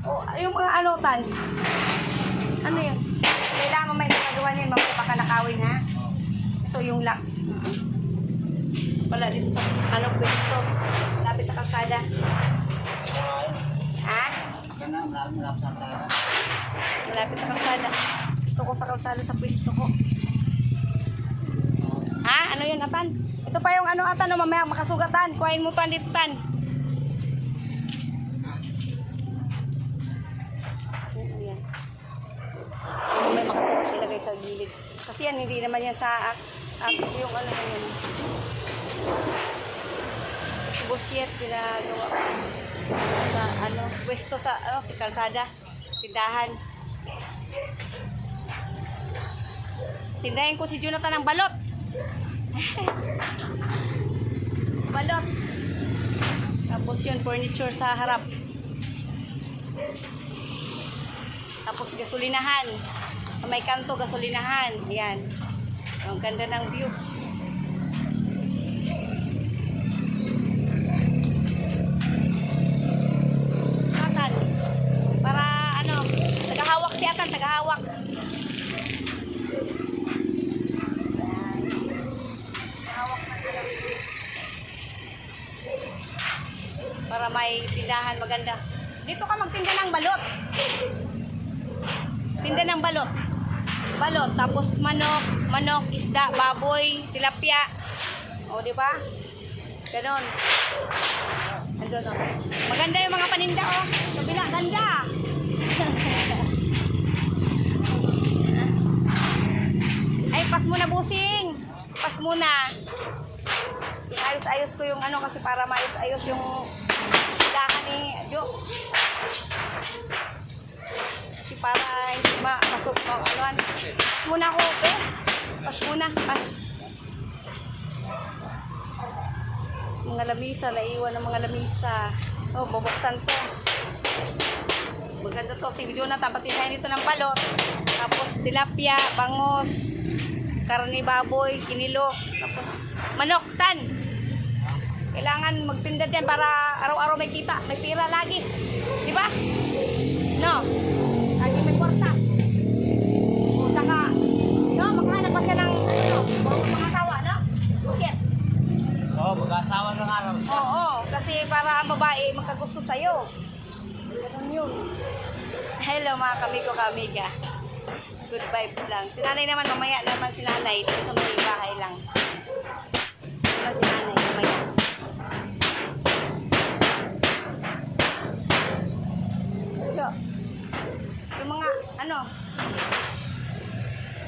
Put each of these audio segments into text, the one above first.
O, yung mga ano, Tan? Ano yun? Kailangan mo may nagagawa niyan, mamaya baka nakawin, ha? Ito yung lock. Wala dito sa, ano, pwesto. Lapit sa kalsada. Ha? Malapit sa kalsada. Ito ko sa kalsada sa pwesto ko. Ha? Ano yun, Atan? Ito pa yung ano, Atan, no, mamaya makasugatan. Kuhain mo Tan dito, Tan. Kasi yan, hindi naman yan sa ak yung ano na yun. Busyet, ginagawa ko. Sa ano, pwesto sa ano, kalsada. Tindahan. Tindahin ko si Jonathan ng balot. balot. Tapos yun, furniture sa harap. Tapos gasolinahan. May kanto, gasolinahan. Ayan. Ang ganda ng view. Atan. Para ano, tagahawak si Atan, tagahawak. Para may tindahan maganda. Dito ka magtinda ng balot. Tinda ng balot. Balot, tapos manok, manok, isda, baboy, tilapia. O, di ba? Ganon. Andun, o. Maganda yung mga paninda, oh. Kabila, ganda. Ay, pas muna, busing. Pas muna. Ayos-ayos ko yung ano kasi para maayos-ayos yung tindahan ni Jo. Kasi para hindi makasok mo anuan. Muna ako, eh. Pas muna, pas. Mga lamisa, naiwan ng mga lamisa. Oh, bubuksan to. Maganda to. Si Jonathan, pati tayo dito ng balot. Tapos tilapia, bangos, karne baboy, kinilok. Tapos manok, tan. Kailangan magtinda dyan para araw-araw may kita. May pira lagi. Di ba? No? Lagi may kwarta. O, saka, no, maghanap pa siya ng, ano, mga asawa, no? Bakit? Oo, mag-asawa ng araw. Oo, kasi para ang babae magkagusto sa'yo. Ganun yun. Hello mga kamigo kamiga. Good vibes lang. Si nanay naman, mamaya naman si nanay. Dito sa may bahay lang. Ito si nanay, mamaya. Jo, yung mga, ano,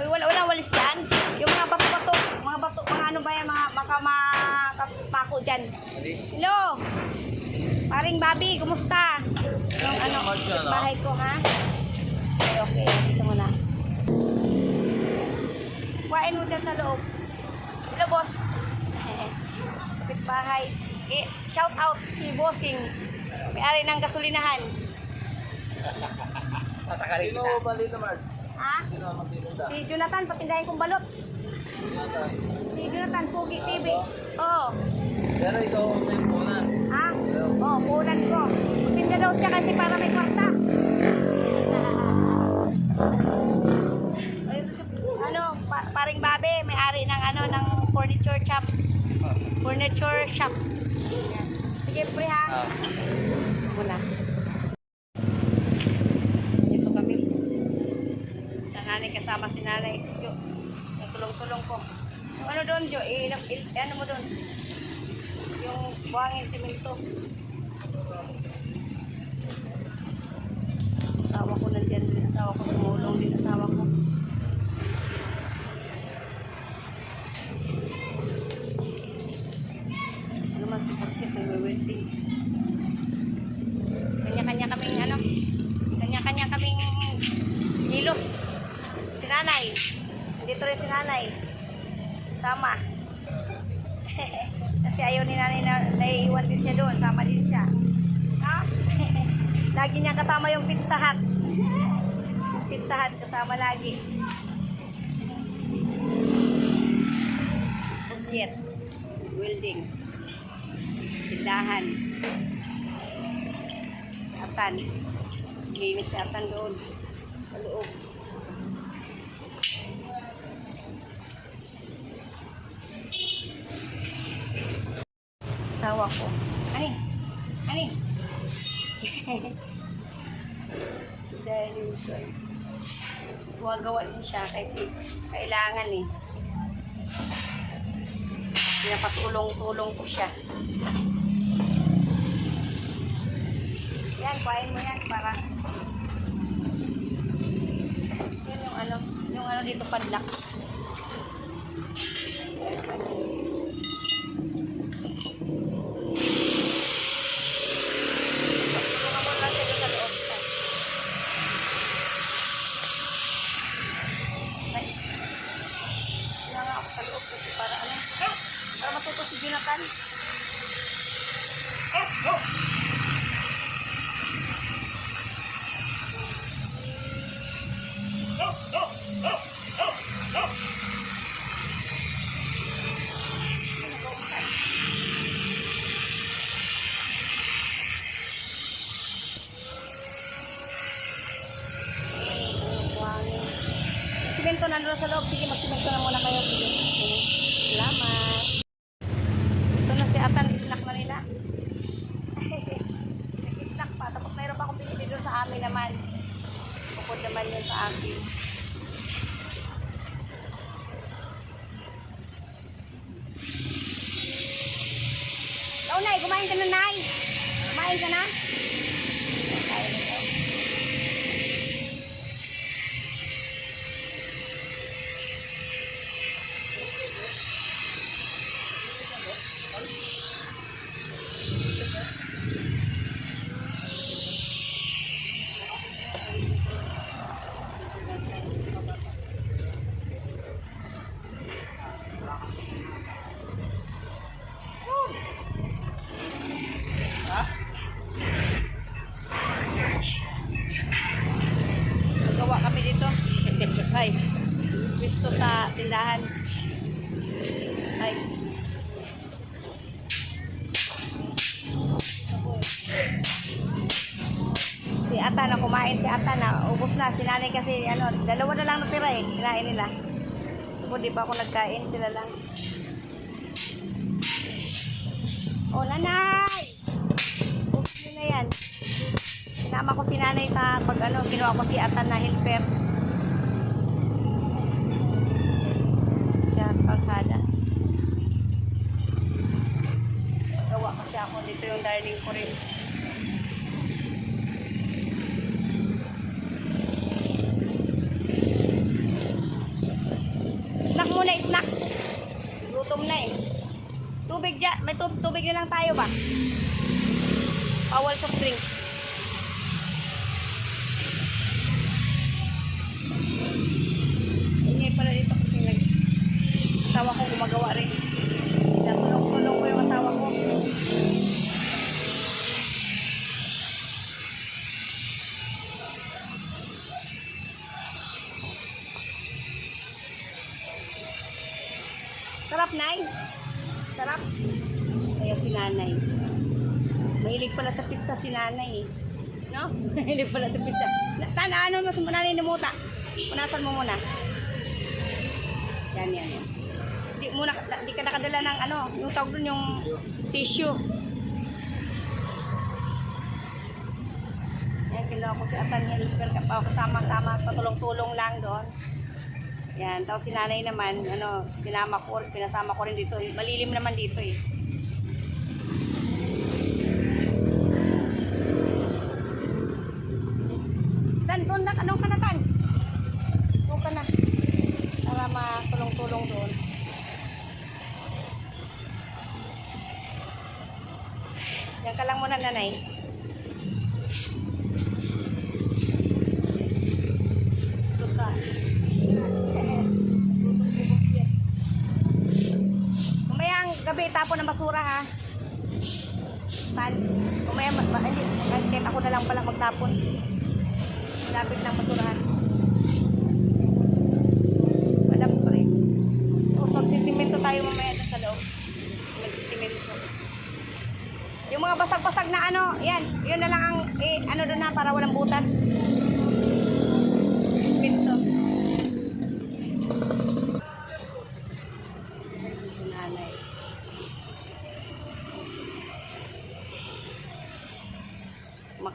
Uy, wala, wala walis dyan. Yung mga bato-bato, mga bato, mga ano ba yan, mga baka makapako dyan. Hello! Paring Bobby, kumusta? Yung ano, bahay ko, ha? Okay, okay. Dito muna. Kuhain mo dyan sa loob. Hello, boss. Kapit bahay. Eh, shout out si Bossing. May-ari ng gasolinahan. Tatakalin kita. Sino ba dito, Mark? Ha? Sino ang magtitinda? Si Jonathan, patindahin kong balot. Si Jonathan, Pugi TV. Oo. Pero ikaw ang may punan. Ha? Oo, oh, punan ko. Patinda daw siya kasi para may kwarta. Ano, pa, paring babe, may-ari ng ano, ng furniture shop. Furniture shop. Sige, pre ha. Ah. Muna. Dito kami. Sa nanay kasama si nanay si Jo. Yung tulong-tulong ko. Ano doon, Jo? Eh, il, ano mo doon? Buhangin simento. Asawa ko nandiyan din. Asawa ko tumulong din. Asawa ko. Ano man si Porsit, nagwe-welding. Kanya-kanya kaming ano, kanya-kanya kaming kilos. Si nanay. Dito rin si nanay. Sama. Kasi ayaw ni nanay na naiiwan din siya doon. Sama din siya. Ha? lagi niya kasama yung pizza hut. pizza hut kasama lagi. Shit. Welding. Tindahan. Atan. Linis si Atan doon. Sa loob. Tawa ko. Ani? Ani? Dahil yun siya. Gumagawa din siya kasi kailangan eh. Pinapatulong-tulong ko siya. Yan, kuhain mo yan para yun yung ano, yung ano dito padlock. Sa amin naman. Bukod naman yun sa akin. Ikaw, Nay. Kumain ka na, Nay. Kumain ka na? Kumain na daw. Nagawa kami dito. Ay, gusto sa tindahan. Ay. Si Ata na kumain si Ata na ubos na. Sinanay kasi ano, dalawa na lang natira eh. Kinain nila. Ako di pa ako nagkain, sila lang. Oh, nanay! Ubos nyo na yan. Sinama ko si nanay sa pag ano, kinuha ko si Atan na helper. Siya sa kalsada. Gawa kasi ako dito yung darling ko rin. Snack muna, snack. Gutom na eh. Tubig dyan. May tub tubig na lang tayo ba? Bawal soft drink. Ingay pala dito kasi nag asawa ko gumagawa rin. Natulong-tulong ko yung asawa ko. Sarap, Nay. Sarap. Kaya si nanay. Mahilig pala sa pizza si nanay eh. No? Mahilig pala sa pizza. Na- Tana, ano mo sa nanay ni Muta? Punasan mo muna. Yan, yan. Di, muna, di ka nakadala ng ano, yung tawag dun yung tissue. Yan, kinuha ko si Atan Helper. Kasama-sama, patulong-tulong lang doon. Yan, tapos si nanay naman, ano, sinama ko, pinasama ko rin dito. Malilim naman dito eh. ako ng basura ha. Saan? Umaya, hindi. Kahit ako na lang pala magtapon. Malapit ng basurahan. Walang pa rin. O, magsisimento tayo mamaya sa loob. Magsisimento. Yung mga basag-basag na ano, yan. Yun na lang ang, eh, ano doon na para walang butas.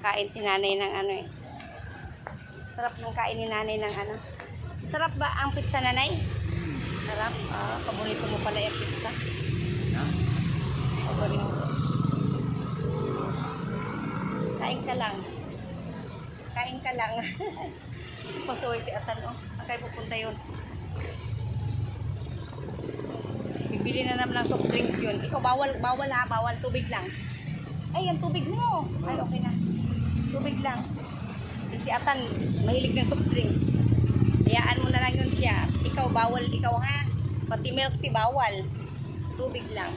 Makain si nanay ng ano eh. Sarap ng kain ni nanay ng ano. Sarap ba ang pizza nanay? Sarap. Ah, paborito mo pala yung pizza. Paborito. Kain ka lang. Kain ka lang. Pasuwi si Atan, oh. Saan kayo pupunta yun? Bibili na naman ng soft drinks yun. Ikaw, bawal, bawal ha, bawal. Tubig lang. Ay, ang tubig mo. Ay, okay na. Tubig lang. Si Atan, mahilig ng soft drinks. Hayaan mo na lang yun siya. Ikaw, bawal ikaw ha. Pati milk tea, bawal. Tubig lang.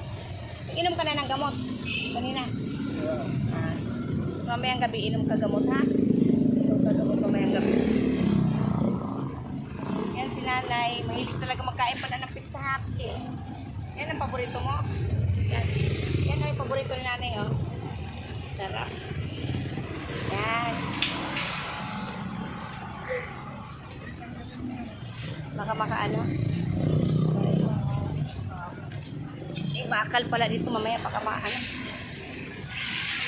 Inom ka na ng gamot. Kanina. Ah. Mamayang gabi, inom ka gamot ha. Inom ka gamot mamayang gabi. Yan si nanay. Mahilig talaga magkain pa na ng pizza hut eh. Yan ang paborito mo. Yan. Yan ang paborito ni nanay oh. Sarap. Yan. Baka makaano. Eh, bakal pala dito mamaya baka maano.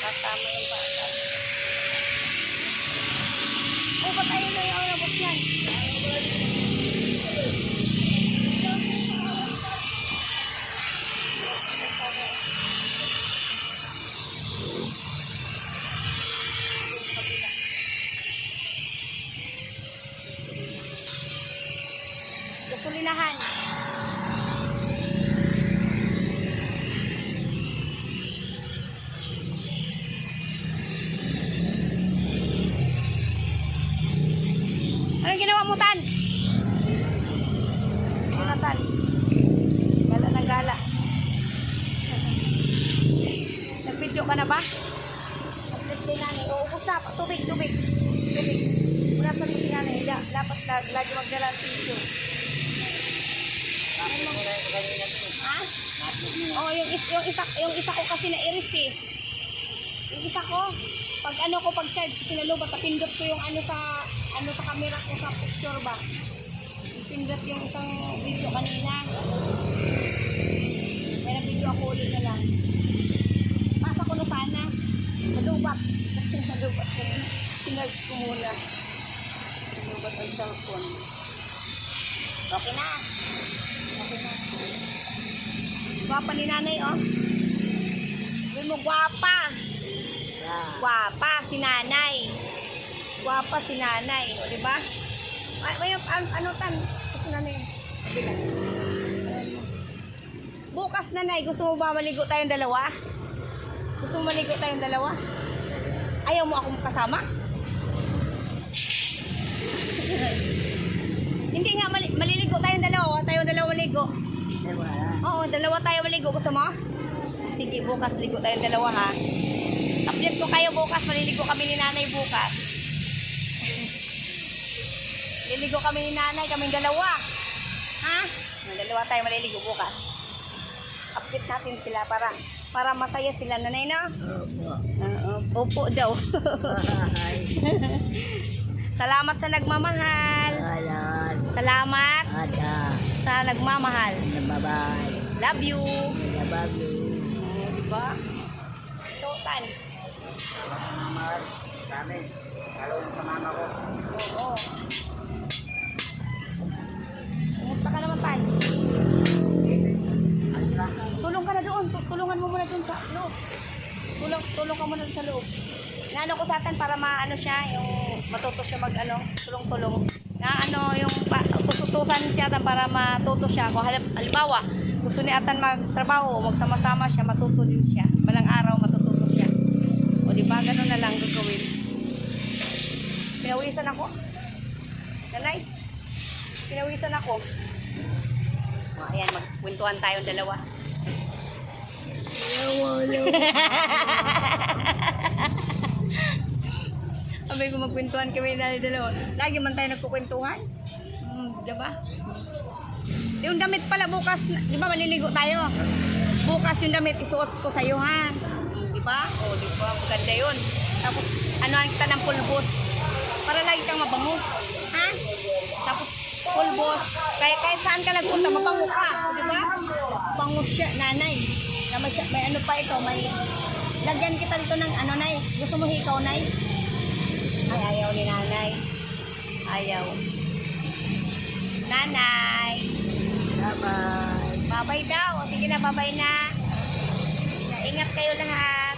Tatama yung bakal. Ay, ba't ayun na yung nabot yan? Anong ginawa mo, Tan? Ano, Tan? Gala ng gala. Nag-video ka na ba? Nag-video nanay. O, ubus na. Tubig, tubig. Tubig. Wala sa si nanay. La- Dapat lag lagi magdala ng tissue. Ha? Oh, yung, yung isa yung isa ko kasi na iris eh. Yung isa ko, pag ano ko pag charge pinalubat, pindot ko yung ano sa ano sa camera ko sa picture ba. Pindot yung isang video kanina. May na video ako ulit na lang. Masa ko na sana. Nalubat. Nalubat ko. Sinarge ko muna. Nalubat ang cellphone. Okay na. Okay na. Gwapa ni nanay, oh. Sabi mo, gwapa. Gwapa si nanay. Gwapa si nanay, o, di ba? Ay, may, an, ano tan? Nanay. Sabi na. Bukas nanay, gusto mo ba maligo tayong dalawa? Gusto mo maligo tayong dalawa? Ayaw mo akong kasama? Hindi nga, mali- maliligo tayong dalawa. Tayong dalawa maligo. Oo, dalawa tayo maligo. Gusto mo? Sige, bukas ligo tayong dalawa ha. Update ko kayo bukas. Maliligo kami ni nanay bukas. Liligo kami ni nanay. Kaming dalawa. Ha? Yung dalawa tayo maliligo bukas. Update natin sila para para masaya sila nanay no? Oo, opo daw. Salamat sa nagmamahal. Ayan. Salamat Ada. sa nagmamahal. Bye-bye. Love you. I love you. Oh, di ba? Totan. Salamat Maano siya, yung matuto siya mag ano, tulong-tulong. Na ano, yung pa, tututusan siya Tan para matuto siya. Kung halimbawa, gusto ni Atan magtrabaho, magsama-sama siya, matuto din siya. Balang araw, matututo siya. O di ba, ganun na lang gagawin. Pinawisan ako. Nanay, pinawisan ako. O, ayan, magkwentuhan tayong dalawa. Sabi ko magkwentuhan kami na dalawa. Lagi man tayo nagkukwentuhan. Hmm, diba? Yung damit pala bukas, di ba maliligo tayo? Bukas yung damit isuot ko sa'yo ha. Di ba? O, di ba? Maganda yun. Tapos anuhan kita ng pulbos. Para lagi kang mabango. Ha? Tapos pulbos. Kaya kahit saan ka nagpunta, mabango ka. Di ba? Bango siya, nanay. Na may, may ano pa ito, may... Lagyan kita dito ng ano, nay. Gusto mo hikaw, nay? Ay, ayaw ni nanay. Ayaw. Nanay. Bye-bye. Bye-bye daw. Sige na, bye-bye na. Ingat kayo lahat.